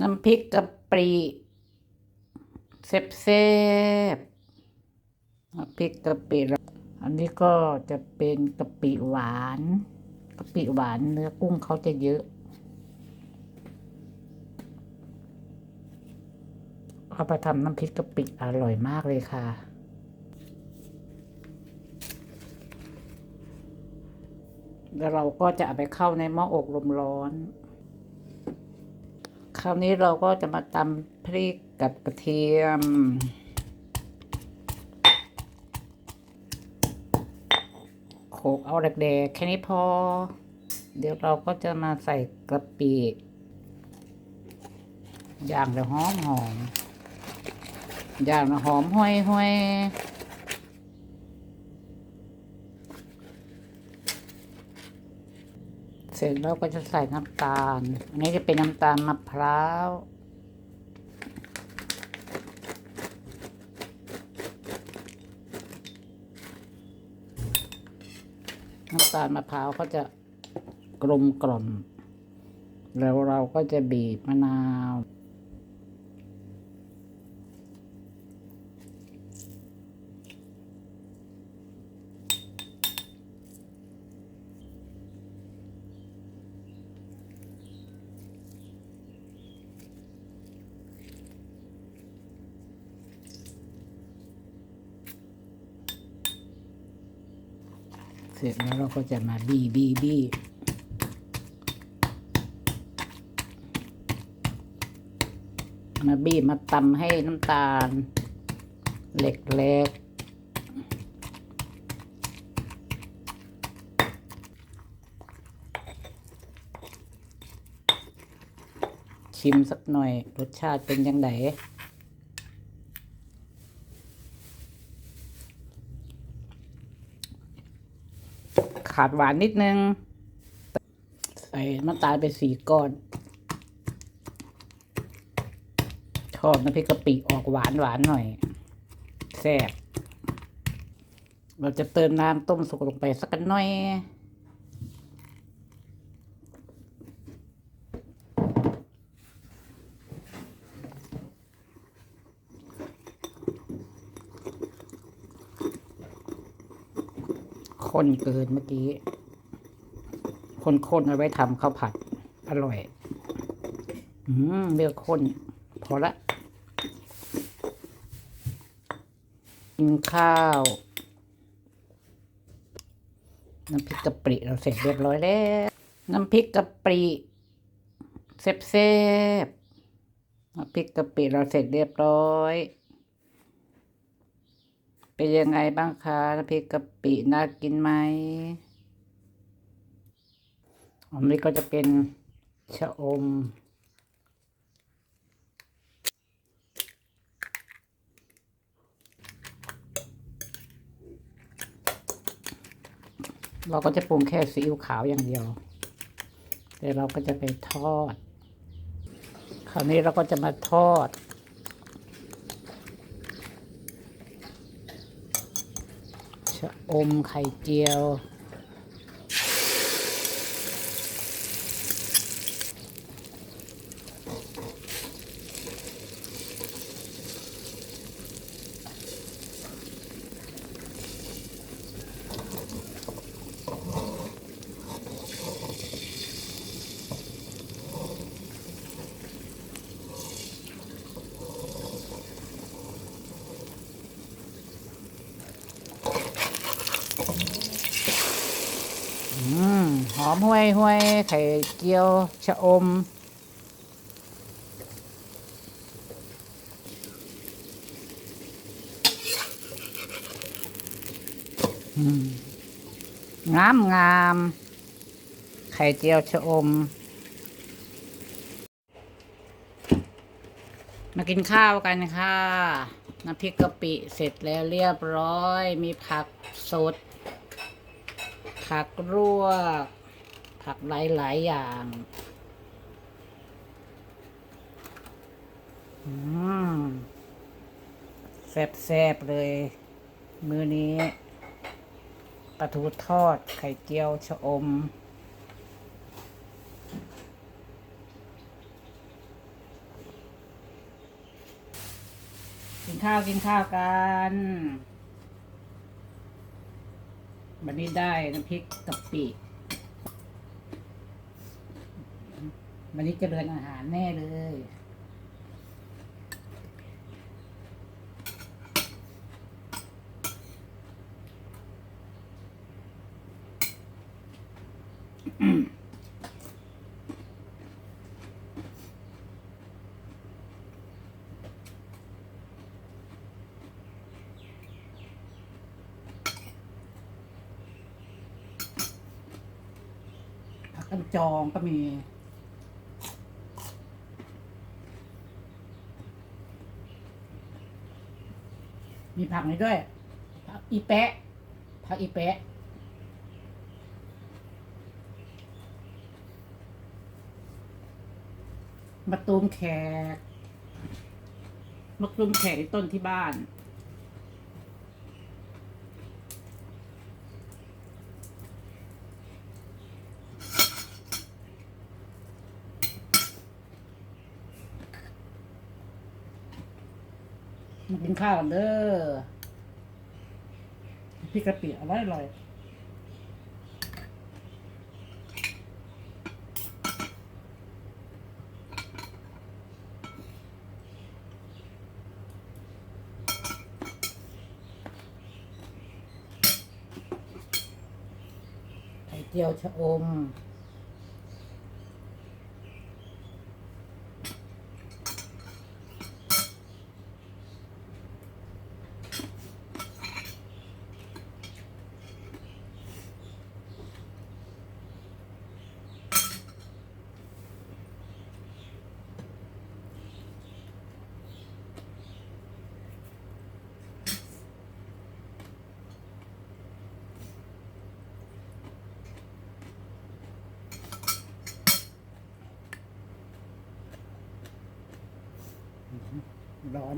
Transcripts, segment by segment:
น้ำพริกกะปิเซบเซบๆน้ำพริกกะปิอันนี้ก็จะเป็นกะปิหวานกะปิหวานเนื้อกุ้งเขาจะเยอะเอาไปทำน้ำพริกกะปิอร่อยมากเลยค่ะ แล้วเราก็จะเอาไปเข้าในหม้ออกลมร้อน คราวนี้เราก็จะมาตำพริกกับกระเทียม โขกเอาแดกๆแค่นี้พอ เดี๋ยวเราก็จะมาใส่กระปิอย่างละหอมหอมอย่างละหอมห้อยห้อยเส ร็จแล้วก็จะใส่น้ำตาล อันนี้จะเป็นน้ำตาลมะพร้าวน้ำตาลมะพร้าวก็จะกลมกล่อม แล้วเราก็จะบีบมะนาว ร็จแล้วเราก็จะมาบีบีบีมาบีบมาตำให้น้ำตาลเล็กๆชิมสักหน่อยรสชาติเป็นยังไง ขาดหวานนิดนึง ใส่น้ำตาลไปสี่ก้อน ชอบน้ำพริกกะปิออกหวานหวานหน่อยแซ่บเราจะเติมน้ำต้มสุกลงไปสักกันหน่อย ข้นเกินเมื่อกี้คนๆเอาไว้ทำข้าวผัด อร่อย อืมเลือกข้น พอละกินข้าวน้ำพริกกะปิเราเสร็จเรียบร้อยแล้ว น้ำพริกกะปิเซบเซบๆน้ำพริกกะปิเราเสร็จเรียบร้อย เป็นยังไงบ้างคะน้ำพริกกะปิน่ากินไหมอันนี้ก็จะเป็นชะอม เราก็จะปรุงแค่ซีอิ๊วขาวอย่างเดียว แต่เราก็จะไปทอด คราวนี้เราก็จะมาทอด ชะอมไข่เจียว ห้วยห้วยไข่เจียวชะอมอืมงามงาม ไข่เจียวชะอม มากินข้าวกันค่ะ น้ำพริกกะปิเสร็จแล้วเรียบร้อย มีผักสดผักรวก ผักหลายๆอย่างแซ่บๆเลย มื้อนี้ปลาทูทอด ไข่เจียวชะอม กินข้าวกินข้าวกันวันนี้ได้น้ำพริกกะปิ วันนี้เจริญอาหารแน่เลย ผักกันจองก็มี มีผักนี้ด้วย ผักอีแปะ ผักอีแปะ มะตูมแขก มะตูมแขกต้นที่บ้าน มากินข้าวกันเด้อพี่กะปิอร่อยอร่อยไข่เจียวชะอม ร้อน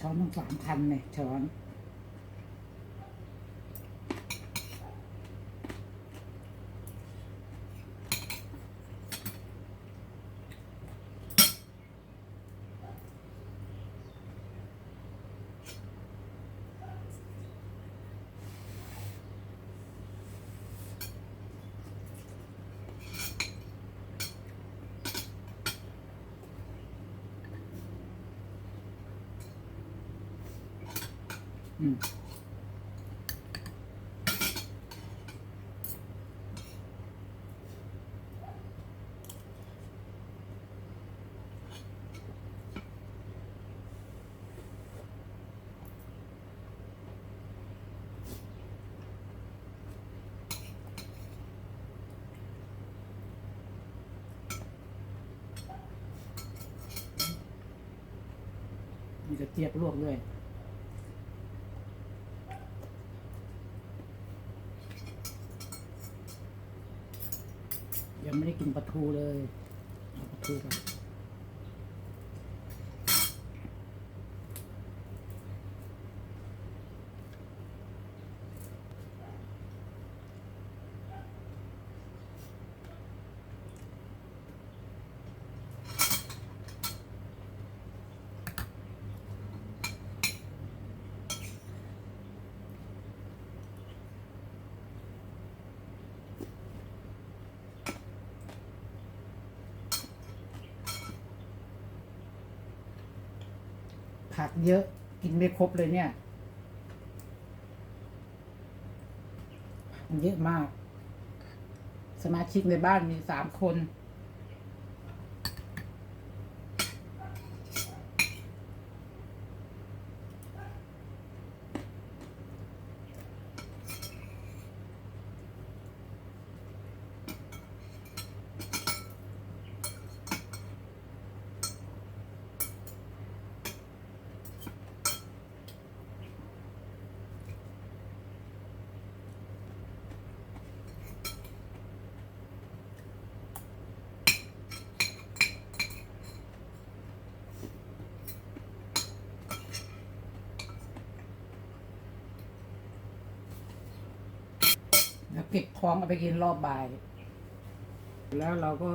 ช้อนต้องสามคันเนี่ยช้อน มีกระเจี๊ยบลวกด้วย ยังไม่ได้กินปลาทูเลยเอาปลาทูกันักเยอะกินไม่ครบเลยเนี่ย มันเยอะมาก สมาชิกในบ้านมีสามคน เก็บท้องเอาไปกินรอบบ่าย แล้วเราก็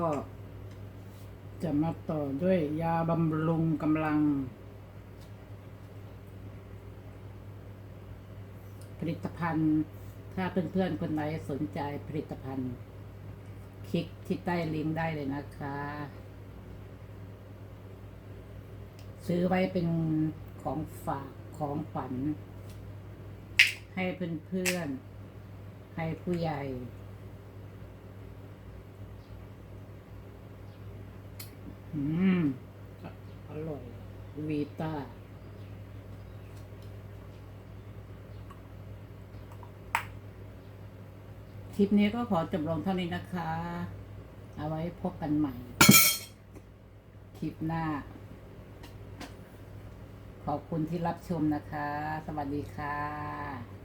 จะมาต่อด้วยยาบำรุงกำลัง ผลิตภัณฑ์ ถ้าเพื่อนๆคนไหนสนใจผลิตภัณฑ์ คลิกที่ใต้ลิงก์ได้เลยนะคะ ซื้อไว้เป็นของฝากของขวัญให้เพื่อนๆ ให้ผู้ใหญ่ อืม อร่อยวีตาคลิปนี้ก็ขอจบลงเท่านี้นะคะ เอาไว้พบกันใหม่ คลิปหน้า ขอบคุณที่รับชมนะคะ สวัสดีค่ะ